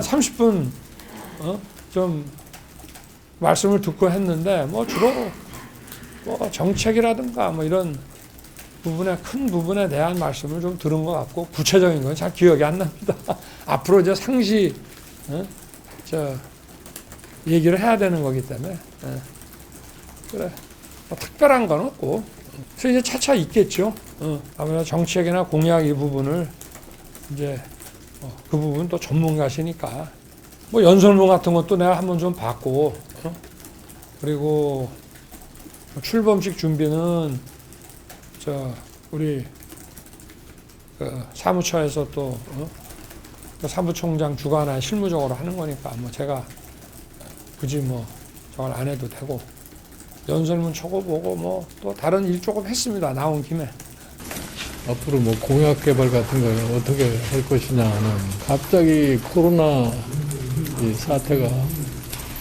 30분 어? 좀 말씀을 듣고 했는데 뭐 주로 뭐 정책이라든가 뭐 이런 부분에 큰 부분에 대한 말씀을 좀 들은 것 같고 구체적인 건 잘 기억이 안 납니다. 앞으로 이제 상시 어? 저 얘기를 해야 되는 거기 때문에 예. 그래 뭐 특별한 건 없고 그래서 이제 차차 있겠죠. 어, 아무래도 정책이나 공약 이 부분을 이제 어, 그 부분 또 전문가시니까 뭐 연설문 같은 것도 내가 한번 좀 봤고 어? 그리고 출범식 준비는 저 우리 그 사무처에서 또 어? 그 사무총장 주관하에 실무적으로 하는 거니까 뭐 제가 굳이 뭐 저걸 안 해도 되고 연설문 쳐고 보고 뭐 또 다른 일 조금 했습니다 나온 김에 앞으로 뭐 공약 개발 같은 걸 어떻게 할 것이냐는 갑자기 코로나 이 사태가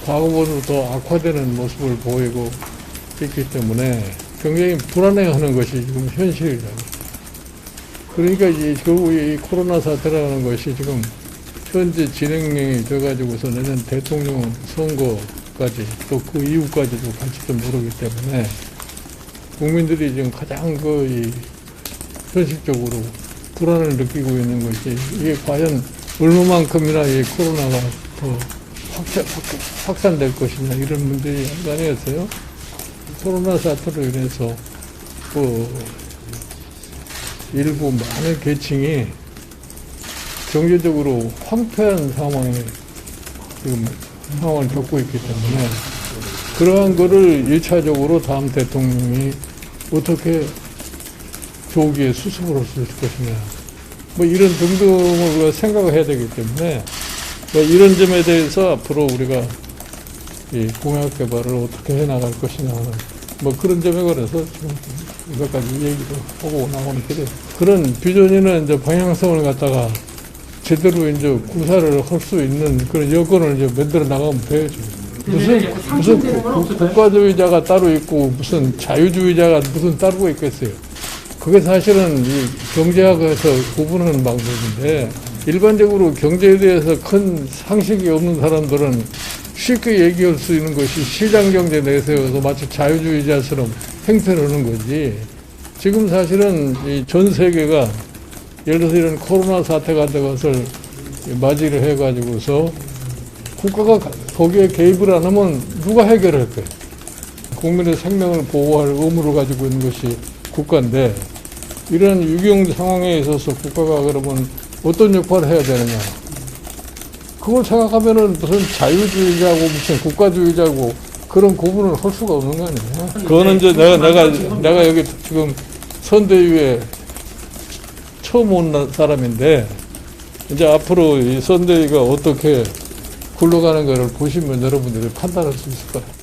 과거보다 더 악화되는 모습을 보이고 있기 때문에 굉장히 불안해하는 것이 지금 현실이다. 그러니까 이 결국 이 코로나 사태라는 것이 지금 현재 진행이 돼가지고서 내년 대통령 선거까지 또 그 이후까지도 갈지도 모르기 때문에 국민들이 지금 가장 그이 현실적으로 불안을 느끼고 있는 것이 이게 과연 얼마만큼이나 이 코로나가 더 확산, 확- 확산될 것이냐 이런 문제이 아니었어요. 코로나 사태로 인해서 그 일부 많은 계층이 경제적으로 황폐한 상황에 지금 상황을 겪고 있기 때문에 그러한 거를 일차적으로 다음 대통령이 어떻게 조기에 수습을 할 수 있을 것이냐. 뭐 이런 등등을 우리가 생각을 해야 되기 때문에 뭐 이런 점에 대해서 앞으로 우리가 이 공약 개발을 어떻게 해 나갈 것이냐 하는 뭐 그런 점에 관해서 지금 몇 가지 얘기도 하고 나오는 길에 그런 비전이나 이제 방향성을 갖다가 제대로 이제 구사를 할 수 있는 그런 여건을 이제 만들어 나가면 돼야죠. 무슨 무슨 국- 국가주의자가 따로 있고 무슨 자유주의자가 무슨 따로 있겠어요. 그게 사실은 이 경제학에서 구분하는 방법인데 일반적으로 경제에 대해서 큰 상식이 없는 사람들은 쉽게 얘기할 수 있는 것이 시장 경제 내세워서 마치 자유주의자처럼 행태를 하는 거지. 지금 사실은 이 전 세계가 예를 들어서 이런 코로나 사태 같은 것을 맞이를 해가지고서 국가가 거기에 개입을 안 하면 누가 해결할 거예요? 국민의 생명을 보호할 의무를 가지고 있는 것이 국가인데 이런 위경 상황에 있어서 국가가 그러면 어떤 역할을 해야 되느냐. 그걸 생각하면은 무슨 자유주의자고 무슨 국가주의자고 그런 구분을 할 수가 없는 거 아니에요. 그거는 이제 내가, 내가, 내가 여기 지금 선대위에 처음 온 사람인데 이제 앞으로 이 선대위가 어떻게 굴러가는 것을 보시면 여러분들이 판단할 수 있을 거예요.